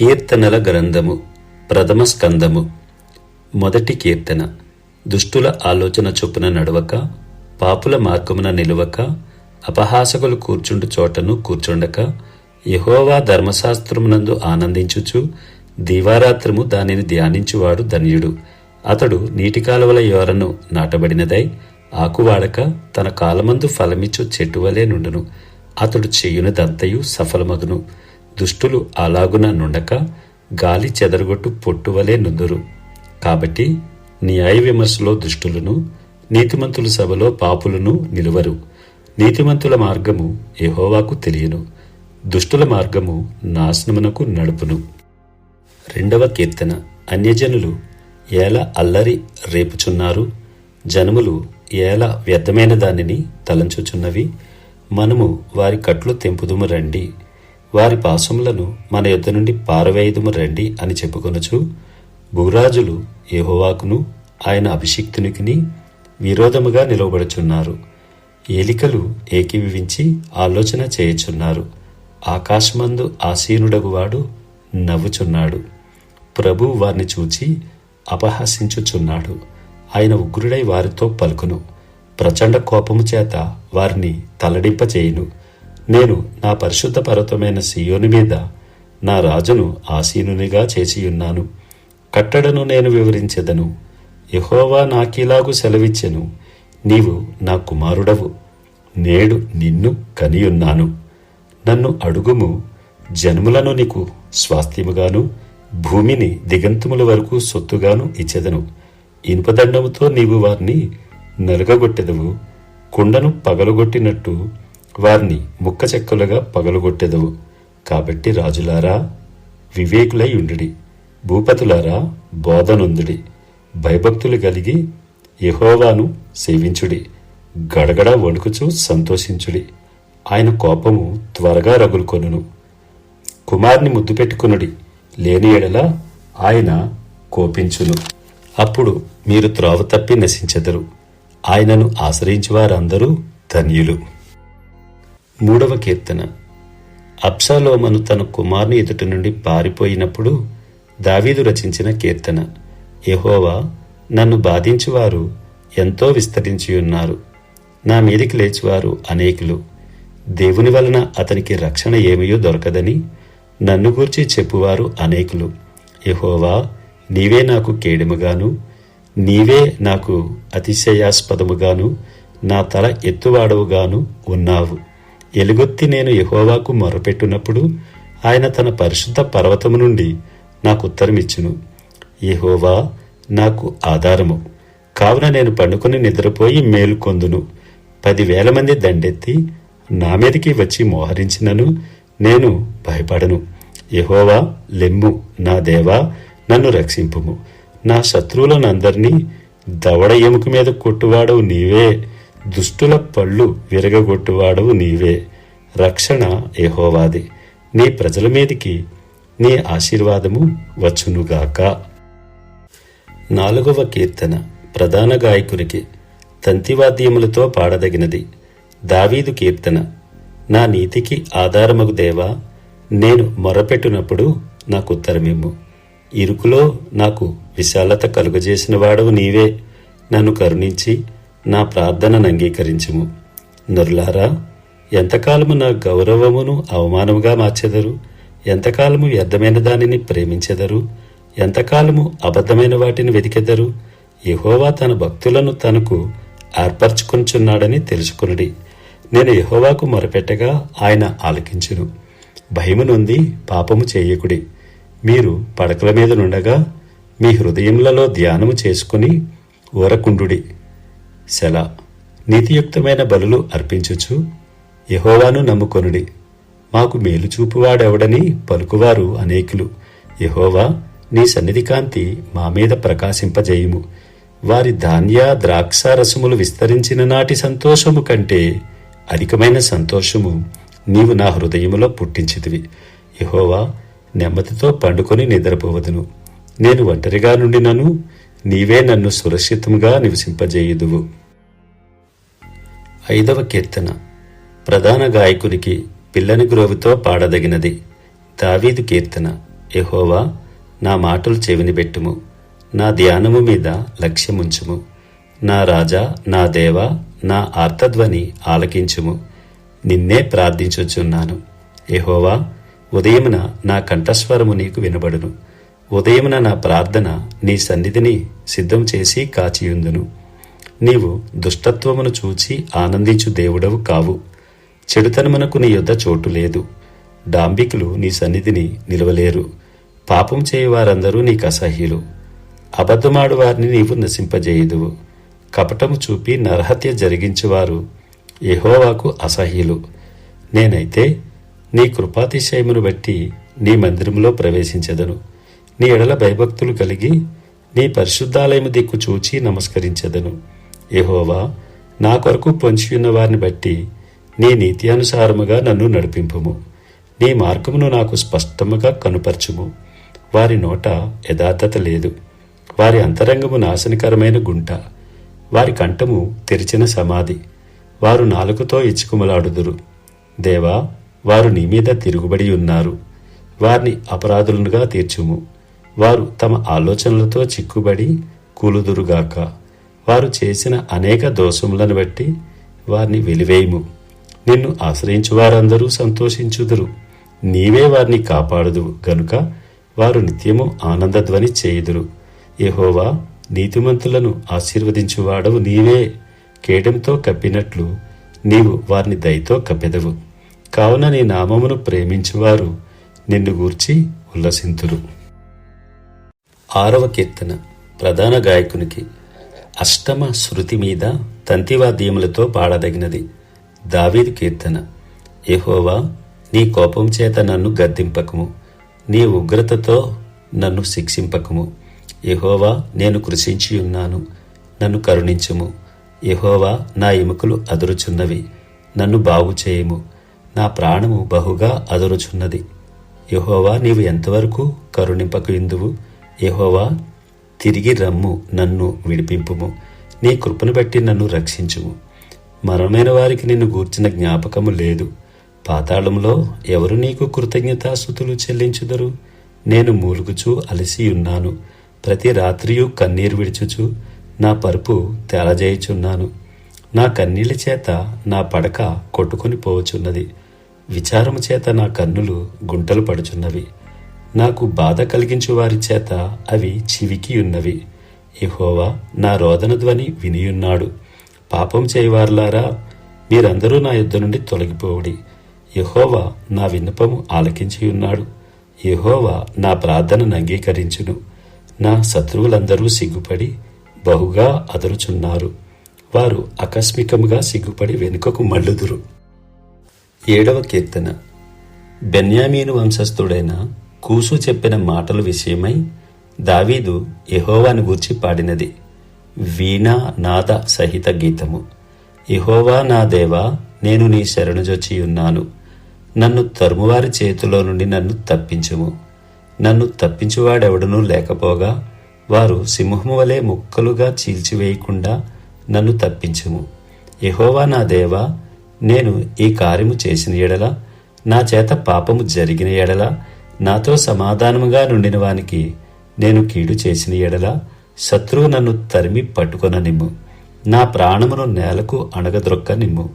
కీర్తనల గ్రంథము ప్రథమ స్కందము. మొదటి కీర్తన. దుష్టుల ఆలోచన చొప్పున నడవక పాపుల మార్గమున నిలువక అపహాసకులు కూర్చుండు చోటను కూర్చుండక యహోవా ధర్మశాస్త్రమునందు ఆనందించుచు దీవారాత్రము దానిని ధ్యానించువాడు ధన్యుడు. అతడు నీటి కాలువల యోరను నాటబడినదై ఆకువాడక తన కాలమందు ఫలమిచ్చు చెట్టువలే నుండును. అతడు చేయునదంతయు సఫలమగును. దుష్టులు అలాగున నుండక గాలి చెదరగొట్టు పొట్టువలే నుందురు. కాబట్టి న్యాయ విమర్శలో దుష్టులను నీతిమంతుల సభలో పాపులను నిలువరు. నీతిమంతుల మార్గము ఎహోవాకు తెలియను. దుష్టుల మార్గము నాశనమునకు నడుపును. రెండవ కీర్తన. అన్యజనులు ఏల అల్లరి రేపుచున్నారు. జనములు ఏల వ్యర్థమైన దానిని తలంచుచున్నవి. మనము వారి కట్లు తెంపుదుము రండి. వారి పాశములను మన యొద్ద నుండి పారవేయుదుము రండి అని చెప్పుకొనుచు భూరాజులు ఏహోవాకును ఆయన అభిషిక్తునికిని విరోధముగా నిలవబడుచున్నారు. ఏలికలు ఏకీవించి ఆలోచన చేయుచున్నారు. ఆకాశమందు ఆసీనుడగువాడు నవ్వుచున్నాడు. ప్రభు వారిని చూచి అపహసించుచున్నాడు. ఆయన ఉగ్రుడై వారితో పలుకును. ప్రచండ కోపము చేత వారిని తలడింపచేయును నేను నా పరిశుద్ధ పర్వతమైన సియోని మీద నా రాజును ఆసీనునిగా చేసియున్నాను కట్టడను నేను వివరించెదను. యహోవా నాకిలాగు సెలవిచ్చెను. నీవు నా కుమారుడవు. నేడు నిన్ను కనియున్నాను. నన్ను అడుగుము. జన్ములను నీకు స్వాస్థ్యముగాను భూమిని దిగంతముల వరకు సొత్తుగాను ఇచ్చెదను. ఇనుపదండముతో నీవు వారిని నలుగగొట్టెదవు కుండను పగలగొట్టినట్టు వారిని ముక్క చెక్కలుగా పగలగొట్టెదవు. కాబట్టి రాజులారా వివేకులై ఉండుడి. భూపతులారా బోధనుందుడి. భయభక్తులు కలిగి యహోవాను సేవించుడి. గడగడ వణుకుచూ సంతోషించుడి. ఆయన కోపము త్వరగా రగులుకొనును. కుమార్ని ముద్దు పెట్టుకునుడి. లేని ఎడల ఆయన కోపించును. అప్పుడు మీరు త్రోవ తప్పి నశించెదరు. ఆయనను ఆశ్రయించి వారందరూ ధన్యులు. మూడవ కీర్తన. అప్సాలోమను తన కుమార్ని ఎదుటి నుండి పారిపోయినప్పుడు దావీదు రచించిన కీర్తన. యహోవా నన్ను బాధించువారు ఎంతో విస్తరించి ఉన్నారు. నా మీదికి లేచివారు అనేకులు. దేవుని వలన అతనికి రక్షణ ఏమయో దొరకదని నన్ను గూర్చి చెప్పువారు అనేకులు. యహోవా నీవే నాకు కేడుముగాను. నీవే నాకు అతిశయాస్పదముగాను. నా తల ఎత్తువాడవుగాను ఉన్నావు. ఎలుగొత్తి నేను యహోవాకు మొరపెట్టునప్పుడు ఆయన తన పరిశుద్ధ పర్వతము నుండి నాకు ఉత్తరమిచ్చును. యహోవా నాకు ఆధారము. కావున నేను పండుకొని నిద్రపోయి మేలుకొందును పదివేల మంది దండెత్తి నా మీదకి వచ్చి మోహరించినను నేను భయపడను. యహోవా లెమ్ము నా దేవా నన్ను రక్షింపుము. నా శత్రువులనందరినీ దవడ ఎముక మీద కొట్టువాడవు నీవే. దుష్టుల పళ్ళు విరగగొట్టువాడవు నీవే. రక్షణ ఏహోవాది నీ ప్రజల మీదికి నీ ఆశీర్వాదము వచ్చునుగాక. నాలుగవ కీర్తన. ప్రధాన గాయకునికి తంతివాద్యములతో పాడదగినది. దావీదు కీర్తన. నా నీతికి ఆధారమగు దేవా నేను మొరపెట్టినప్పుడు నాకు ఉత్తరమిమ్ము. ఇరుకులో నాకు విశాలత కలుగజేసిన వాడవు నీవే. నన్ను కరుణించి నా ప్రార్థనను అంగీకరించుము. నరులారా ఎంతకాలము నా గౌరవమును అవమానముగా మార్చెదరు? ఎంతకాలము వ్యర్థమైన దానిని ప్రేమించెదరు? ఎంతకాలము అబద్ధమైన వాటిని వెతికెదరు? యహోవా తన భక్తులను తనకు ఏర్పరచుకొంచున్నాడని తెలుసుకునుడి. నేను యహోవాకు మొరపెట్టగా ఆయన ఆలకించును. భయము నొంది పాపము చేయకుడి. మీరు పడకల మీద నుండగా మీ హృదయములలో ధ్యానము చేసుకుని ఊరకుండుడి. సెలా. నీతియుక్తమైన బలులు అర్పించుచు యహోవాను నమ్ముకొనుడి. మాకు మేలు చూపువాడెవడని పలుకువారు అనేకులు. యహోవా నీ సన్నిధి కాంతి మా మీద ప్రకాశింపజేయుము. వారి ధాన్య ద్రాక్ష రసములు విస్తరించిన నాటి సంతోషము కంటే అధికమైన సంతోషము నీవు నా హృదయములో పుట్టించితివి. యహోవా నెమ్మదితో పండుకొని నిద్రపోవదును. నేను ఒంటరిగా నుండినను నీవే నన్ను సురక్షితంగా నివసింపజేయుదువు. ఐదవ కీర్తన. ప్రధాన గాయకునికి పిల్లని గ్రోవితో పాడదగినది. దావీదు కీర్తన. ఎహోవా నా మాటలు చెవిని పెట్టుము. నా ధ్యానము మీద లక్ష్యముంచుము. నా రాజా నా దేవ నా ఆర్తధ్వని ఆలకించుము. నిన్నే ప్రార్థించుచున్నాను. ఎహోవా ఉదయమున నా కంఠస్వరము నీకు వినబడును. ఉదయమున నా ప్రార్థన నీ సన్నిధిని సిద్ధం చేసి కాచియుందును. నీవు దుష్టత్వమును చూచి ఆనందించు దేవుడవు కావు. చెడుతనమునకు నీ యొద్ద చోటు లేదు. డాంబికులు నీ సన్నిధిని నిలవలేరు. పాపం చేయువారందరూ నీకు అసహ్యులు. అబద్ధమాడు వారిని నీవు నశింపజేయుదువు. కపటము చూపి నరహత్య జరిగించువారు యహోవాకు అసహ్యులు. నేనైతే నీ కృపాతిశయమును బట్టి నీ మందిరంలో ప్రవేశించదను. నీ ఎడల భయభక్తులు కలిగి నీ పరిశుద్ధాలయము దిక్కు చూచి నమస్కరించెదను. యెహోవా నా కొరకు పొంచియున్న వారిని బట్టి నీ నీత్యానుసారముగా నన్ను నడిపింపుము. నీ మార్గమును నాకు స్పష్టముగా కనుపరచుము. వారి నోట యథార్థత లేదు. వారి అంతరంగము నాశనకరమైన గుంట. వారి కంఠము తెరిచిన సమాధి. వారు నాలుకతో ఇచ్చుకుమలాడుదురు. దేవా వారు నీ మీద తిరుగుబడి ఉన్నారు. వారిని అపరాధులుగా తీర్చుము. వారు తమ ఆలోచనలతో చిక్కుబడి కూలుదురుగాక. వారు చేసిన అనేక దోషములను బట్టి వారిని వెలివేయము. నిన్ను ఆశ్రయించు వారందరూ సంతోషించుదురు. నీవే వారిని కాపాడుదు గనుక వారు నిత్యము ఆనందధ్వని చేయుదురు. ఎహోవా నీతిమంతులను ఆశీర్వదించువాడవు నీవే. కేటంతో కప్పినట్లు నీవు వారిని దయతో కప్పెదవు. కావున నీ నామమును ప్రేమించువారు నిన్ను గూర్చి ఉల్లసింతురు. ఆరవ కీర్తన ప్రధాన గాయకునికి అష్టమ శృతి మీద తంతివాద్యములతో పాడదగినది. దావీదు కీర్తన. ఎహోవా నీ కోపం చేత నన్ను గద్దింపకము. నీ ఉగ్రతతో నన్ను శిక్షింపకము. యహోవా నేను కృషించి ఉన్నాను. నన్ను కరుణించము. యెహోవా నా ఎముకలు అదురుచున్నవి. నన్ను బాగు చేయము. నా ప్రాణము బహుగా అదురుచున్నది. యహోవా నీవు ఎంతవరకు కరుణింపకు ఇందువు? యహోవా తిరిగి రమ్ము నన్ను విడిపింపుము. నీ కృపను బట్టి నన్ను రక్షించుము. మరణమైన వారికి నిన్ను గూర్చిన జ్ఞాపకము లేదు. పాతాళంలో ఎవరు నీకు కృతజ్ఞతాస్థుతులు చెల్లించుదరు? నేను మూలుగుచూ అలసి ఉన్నాను. ప్రతి రాత్రియు కన్నీరు విడుచుచు నా పరుపు తేలజేయుచున్నాను. నా కన్నీళ్ళ చేత నా పడక కొట్టుకొని పోవచున్నది విచారము చేత నా కన్నులు గుంటలు పడుచున్నవి. నాకు బాధ కలిగించు వారి చేత అవి చివికి ఉన్నవి. నా రోదన ధ్వని వినియున్నాడు. పాపం చేయవారులారా మీరందరూ నా యుద్ధ నుండి తొలగిపోవుడి. యహోవా నా విన్నపము ఆలకించి ఉన్నాడు. నా ప్రార్థనను అంగీకరించును. నా శత్రువులందరూ సిగ్గుపడి బహుగా అదరుచున్నారు. వారు ఆకస్మికముగా సిగ్గుపడి వెనుకకు మళ్ళుదురు. ఏడవ కీర్తన. బెన్యామీను వంశస్థుడైన కూసు చెప్పిన మాటల విషయమై దావీదు యహోవాను గూర్చి పాడినది వీణా నాద సహిత గీతము. ఇహోవా నా దేవా నేను నీ శరణుజొచ్చి ఉన్నాను. నన్ను తరుమువారి చేతిలో నుండి నన్ను తప్పించుము. నన్ను తప్పించువాడెవడనూ లేకపోగా వారు సింహము వలె ముక్కలుగా చీల్చివేయకుండా నన్ను తప్పించుము. ఇహోవా నా దేవా నేను ఈ కార్యము చేసిన ఎడల నా చేత పాపము జరిగిన ఎడల నాతో సమాధానముగా నుండిన వానికి నేను కీడు చేసిన ఎడల శత్రువు నన్ను తరిమి పట్టుకొననిమ్ము. నా ప్రాణమును నేలకు అణగద్రొక్క నిమ్ము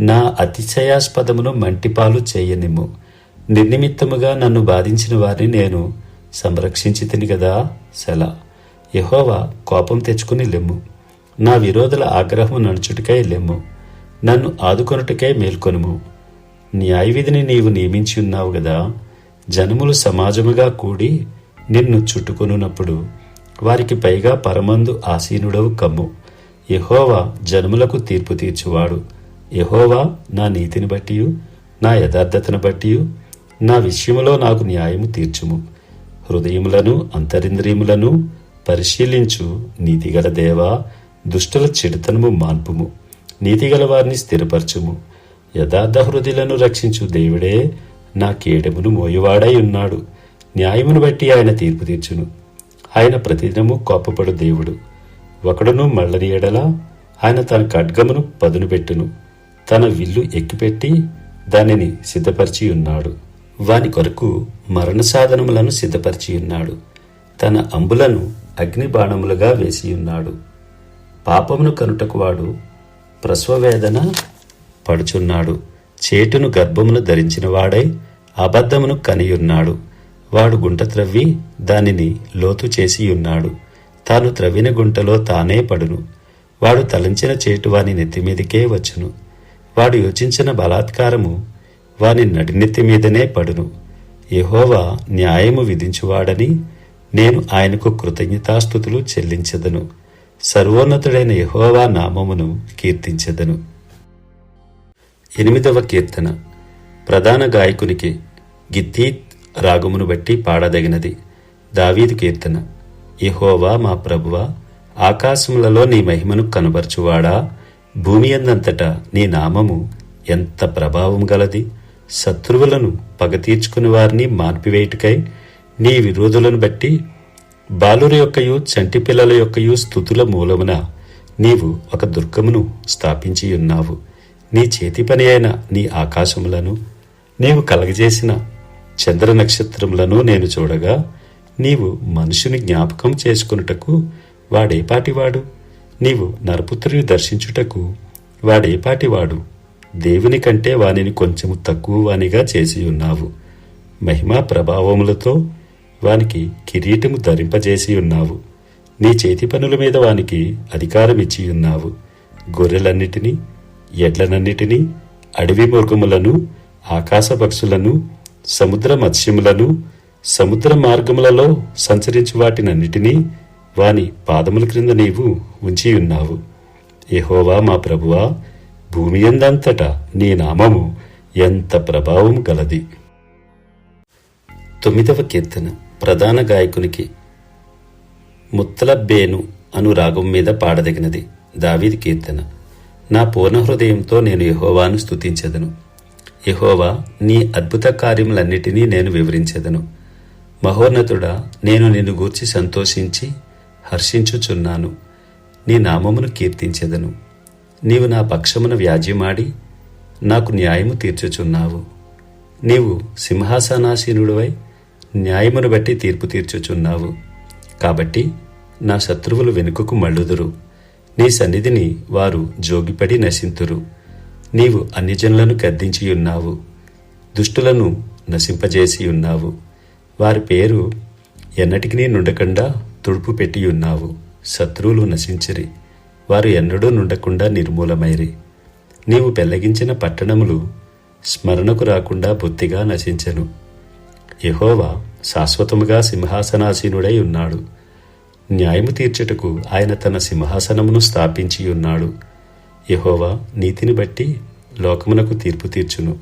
నా అతిశయాస్పదమును మంటిపాలు చేయనిమ్ము. నిర్నిమిత్తముగా నన్ను బాధించిన వారిని నేను సంరక్షించి తిని కదా సెల. యహోవా కోపం తెచ్చుకుని లెమ్ము. నా విరోధుల ఆగ్రహము నడుచుటికై లెమ్ము. నన్ను ఆదుకొనుటకై మేల్కొనుము. న్యాయవిధిని నీవు నియమించి ఉన్నావు గదా? జనములు సమాజముగా కూడి నిన్ను చుట్టుకొనున్నప్పుడు వారికి పైగా పరమందు ఆసీనుడవు కమ్ము. యహోవా జనములకు తీర్పు తీర్చువాడు. యహోవా నా నీతిని బట్టి నా యథార్థతను బట్టి నా విషయములో నాకు న్యాయము తీర్చుము. హృదయములను అంతరింద్రియములను పరిశీలించు నీతిగల దేవా దుష్టుల చెడుతనము మాన్పుము. నీతిగల వారిని స్థిరపరచుము. యథార్థ హృదయులను రక్షించు దేవుడే నా కేడమును మోయువాడై ఉన్నాడు. న్యాయమును బట్టి ఆయన తీర్పు తీర్చును. ఆయన ప్రతిదినము కోపపడు దేవుడు. ఒకడును మళ్ళని ఎడల ఆయన తన ఖడ్గమును పదును పెట్టును. తన విల్లు ఎక్కిపెట్టి దానిని సిద్ధపరిచి ఉన్నాడు. వాని కొరకు మరణ సాధనములను సిద్ధపరిచియున్నాడు తన అంబులను అగ్ని బాణములుగా వేసియున్నాడు పాపమును కనుటకు వాడు ప్రసవవేదన పడుచున్నాడు. చేటును గర్భమును ధరించిన వాడై అబద్ధమును కనియున్నాడు. వాడు గుంట త్రవ్వి దానిని లోతు చేసియున్నాడు. తాను త్రవ్విన గుంటలో తానే పడును. వాడు తలంచిన చేటు వాని నెత్తిమీదికే వచ్చును. వాడు యోచించిన బలాత్కారము వాని నడినెత్తి మీదనే పడును. యహోవా న్యాయము విధించువాడని నేను ఆయనకు కృతజ్ఞతాస్థుతులు చెల్లించదను. సర్వోన్నతుడైన యహోవా నామమును కీర్తించెదను. ఎనిమిదవ కీర్తన. ప్రధాన గాయకునికి గిద్దీత్ రాగమును బట్టి పాడదగినది. దావీదు కీర్తన. ఇహోవా మా ప్రభువా ఆకాశములలో నీ మహిమను కనబరచువాడా భూమి అందంతటా నీ నామము ఎంత ప్రభావం గలది? శత్రువులను పగ తీర్చుకుని వారిని మాన్పివేయుటకై నీ విరోధులను బట్టి బాలుర యొక్కయు చంటి పిల్లల యొక్కయు స్థుతుల మూలమున నీవు ఒక దుర్గమును స్థాపించి ఉన్నావు నీ చేతి పని అయిన నీ ఆకాశములను నీవు కలగజేసిన చంద్ర నక్షత్రములను నేను చూడగా నీవు మనుషుని జ్ఞాపకం చేసుకున్నటకు వాడేపాటివాడు నీవు నరపుత్రుని దర్శించుటకు వాడేపాటివాడు దేవుని కంటే వానిని కొంచెము తక్కువ వానిగా చేసి ఉన్నావు. మహిమా ప్రభావములతో వానికి కిరీటము ధరింపజేసి ఉన్నావు. నీ చేతి పనుల మీద వానికి అధికారం ఇచ్చి ఉన్నావు. గొర్రెలన్నిటినీ ఎడ్లనన్నిటినీ అడవి మృగములను ఆకాశ పక్షులను సముద్ర మత్స్యములను సముద్ర మార్గములలో సంచరించు వాటినన్నిటినీ వాని పాదముల క్రింద నీవు ఉంచి ఉన్నావు. ఏహోవా మా ప్రభువా భూమి ఎందంతటా నీ నామము ఎంత ప్రభావం గలది. తొమ్మిదవ కీర్తన ప్రధాన గాయకునికి ముత్తలబ్బేను అను రాగం మీద పాడదగినది. దావీది కీర్తన. నా పూర్ణ హృదయంతో నేను యహోవాను స్తుతించెదను. యహోవా నీ అద్భుత కార్యములన్నిటినీ నేను వివరించెదను. మహోన్నతుడా నేను నిన్ను గూర్చి సంతోషించి హర్షించుచున్నాను. నీ నామమును కీర్తించెదను. నీవు నా పక్షమున వ్యాజ్యమాడి నాకు న్యాయము తీర్చుచున్నావు. నీవు సింహాసనాసీనుడివై న్యాయమును బట్టి తీర్పు తీర్చుచున్నావు. కాబట్టి నా శత్రువులు వెనుకకు మళ్ళుదురు. నీ సన్నిధిని వారు జోగిపడి నశింతురు. నీవు అన్యజనులను గద్దించియున్నావు. దుష్టులను నశింపజేసి ఉన్నావు వారి పేరు ఎన్నటికి నుండకుండా తుడుపు పెట్టియున్నావు. శత్రువులు నశించిరి. వారు ఎన్నడూ నుండకుండా నిర్మూలమైరి. నీవు పెళ్ళగించిన పట్టణములు స్మరణకు రాకుండా బొత్తిగా నశించెను. యహోవా శాశ్వతముగా సింహాసనాసీనుడై ఉన్నాడు. న్యాయము తీర్చుటకు ఆయన తన సింహాసనమును స్థాపించి ఉన్నాడు. యహోవా నీతిని బట్టి లోకమునకు తీర్పు తీర్చును.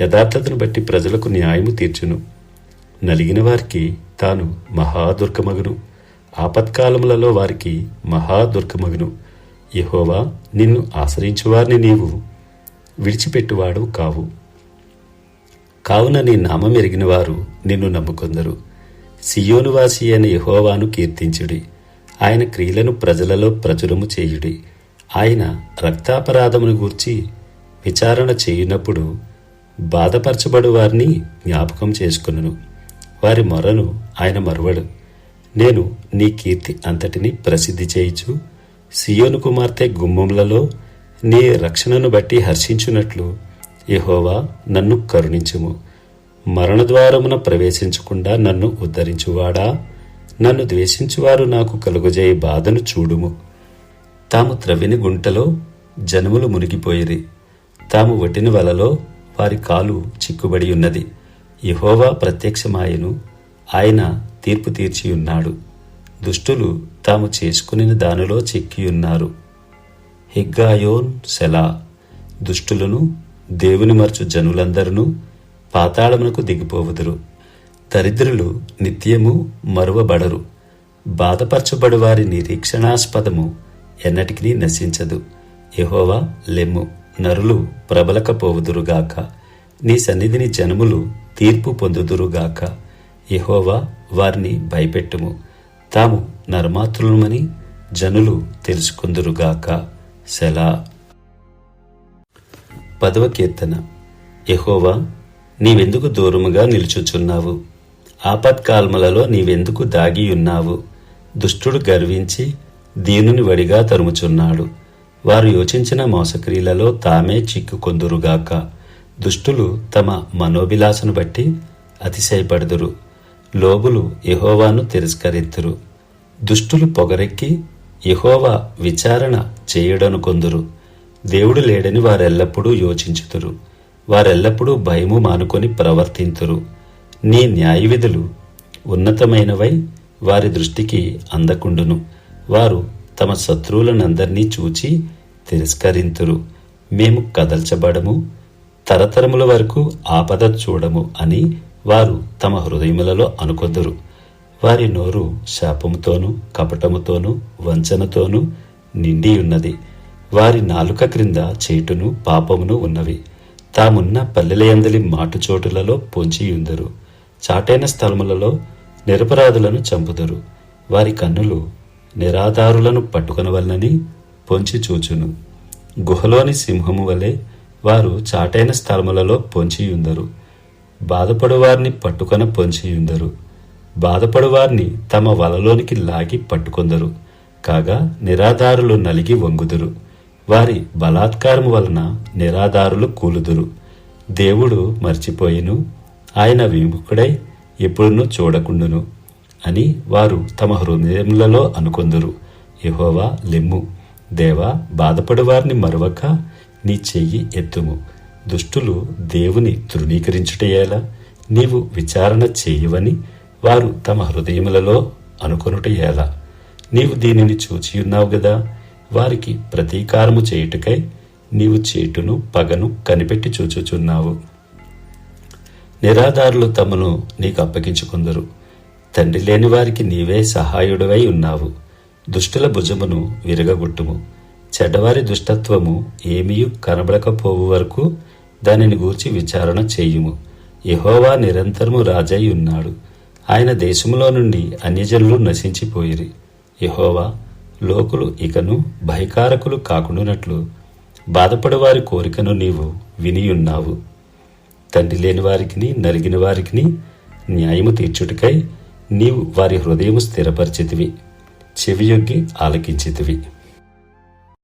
యథార్థతను బట్టి ప్రజలకు న్యాయము తీర్చును. నలిగిన వారికి తాను మహాదుర్గమగును. ఆపత్కాలములలో వారికి మహాదుర్గమగును. యహోవా నిన్ను ఆశ్రయించువారిని నీవు విడిచిపెట్టువాడు కావు. కావున నీ నామం ఎరిగిన వారు నిన్ను నమ్ముకొందరు. సియోనువాసి అయిన యహోవాను కీర్తించుడి. ఆయన క్రియలను ప్రజలలో ప్రచురము చేయుడి. ఆయన రక్తాపరాధమును గూర్చి విచారణ చేయునప్పుడు బాధపరచబడు వారిని జ్ఞాపకం చేసుకును వారి మొరను ఆయన మరువడు. నేను నీ కీర్తి అంతటిని ప్రసిద్ధి చేయుచు సియోను కుమార్తె గుమ్మములలో నీ రక్షణను బట్టి హర్షించున్నట్లు యహోవా నన్ను కరుణించుము. మరణద్వారమున ప్రవేశించకుండా నన్ను ఉద్ధరించువాడా? నన్ను ద్వేషించువారు నాకు కలుగజేయ బాధను చూడుము. తాము త్రవిని గుంటలో జనములు మునిగిపోయిరి. తాము వటిన వలలో వారి కాలు చిక్కుబడి ఉన్నది. యహోవా ప్రత్యక్షమాయను. ఆయన తీర్పు తీర్చియున్నాడు. దుష్టులు తాము చేసుకుని దానిలో చిక్కియున్నారు. హిగ్గాయోన్ సెలా. దుష్టులను దేవుని మరచు జనులందరినూ పాతాళమునకు దిగిపోవుదురు. దరిద్రులు నిత్యము మరువబడరు. బాధపరచబడు వారి నిరీక్షణాస్పదము ఎన్నటికీ నశించదు. యహోవా లెమ్ము నరులు ప్రబలకపోవుదురుగాక నీ సన్నిధిని జనములు తీర్పు పొందుదురుగాక యహోవా వారిని భయపెట్టుము. తాము నర్మాత్రులమని జనులు తెలుసుకుందురుగాక సెలా. పదవ కీర్తన. యహోవా నీవెందుకు దూరముగా నిలుచుచున్నావు? ఆపత్కాల్మలలో నీవెందుకు దాగి ఉన్నావు దుష్టుడు గర్వించి దీనుని వడిగా తరుముచున్నాడు. వారు యోచించిన మోసక్రియలలో తామే చిక్కుకొందురుగాక. దుష్టులు తమ మనోభిలాసను బట్టి అతిశయపడుదురు. లోబులు యహోవాను తిరస్కరిద్దురు దుష్టులు పొగరెక్కి యహోవా విచారణ చేయడనుకొందురు. దేవుడు లేడని వారెల్లప్పుడూ యోచించుతురు. వారెల్లప్పుడూ భయము మానుకొని ప్రవర్తింతురు. నీ న్యాయవిధులు ఉన్నతమైనవై వారి దృష్టికి అందకుండును. వారు తమ శత్రువులనందరినీ చూచి తిరస్కరింతురు. మేము కదల్చబడము తరతరముల వరకు ఆపద చూడము అని వారు తమ హృదయములలో అనుకొందురు. వారి నోరు శాపముతోనూ కపటముతోనూ వంచనతోనూ నిండి ఉన్నది వారి నాలుక క్రింద చేటును పాపమును ఉన్నవి. తామున్న పల్లెలయందలి మాటుచోటులలో పొంచియుందరు చాటైన స్థలములలో నిరపరాధులను చంపుదరు. వారి కన్నులు నిరాధారులను పట్టుకొనవలనని పొంచి చూచును. గుహలోని సింహము వలె వారు చాటైన స్థలములలో పొంచియుందరు బాధపడువారిని పట్టుకొన పొంచియుందరు బాధపడువారిని తమ వలలోనికి లాగి పట్టుకొందరు. కాగా నిరాధారులు నలిగి వంగుదురు. వారి బలాత్కారము వలన నిరాధారులు కూలుదురు. దేవుడు మర్చిపోయిను ఆయన విముఖుడై ఎప్పుడునూ చూడకుండును అని వారు తమ హృదయములలో అనుకొందురు. యహోవా లెమ్ము. దేవా బాధపడు వారిని మరవక నీ చెయ్యి ఎత్తుము. దుష్టులు దేవుని తృణీకరించుటయేలా నీవు విచారణ చేయవని వారు తమ హృదయములలో అనుకొనుట ఎలా నీవు దీనిని చూచియున్నావు గదా? వారికి ప్రతీకారము చేయుటకై నీవు చేటును పగను కనిపెట్టి చూచుచున్నావు. నిరాధారులు తమను నీకు అప్పగించుకుందరు. తండ్రి లేని వారికి నీవే సహాయుడవై ఉన్నావు. దుష్టుల భుజమును విరగగొట్టుము. చెడ్డవారి దుష్టత్వము ఏమీయు కనబడకపోవు వరకు దానిని గూర్చి విచారణ చేయుము. యహోవా నిరంతరము రాజై ఉన్నాడు ఆయన దేశములో నుండి అన్యజనులు నశించిపోయిరి. యహోవా లోకులు ఇకను భయకారకులు కాకుండానట్లు. బాధపడవారి కోరికను నీవు వినియున్నావు. తండ్రి లేని వారికిని నలిగిన వారికిని న్యాయము తీర్చుటకై నీవు వారి హృదయము స్థిరపరిచితివి. చెవియొగ్గి ఆలకించితివి.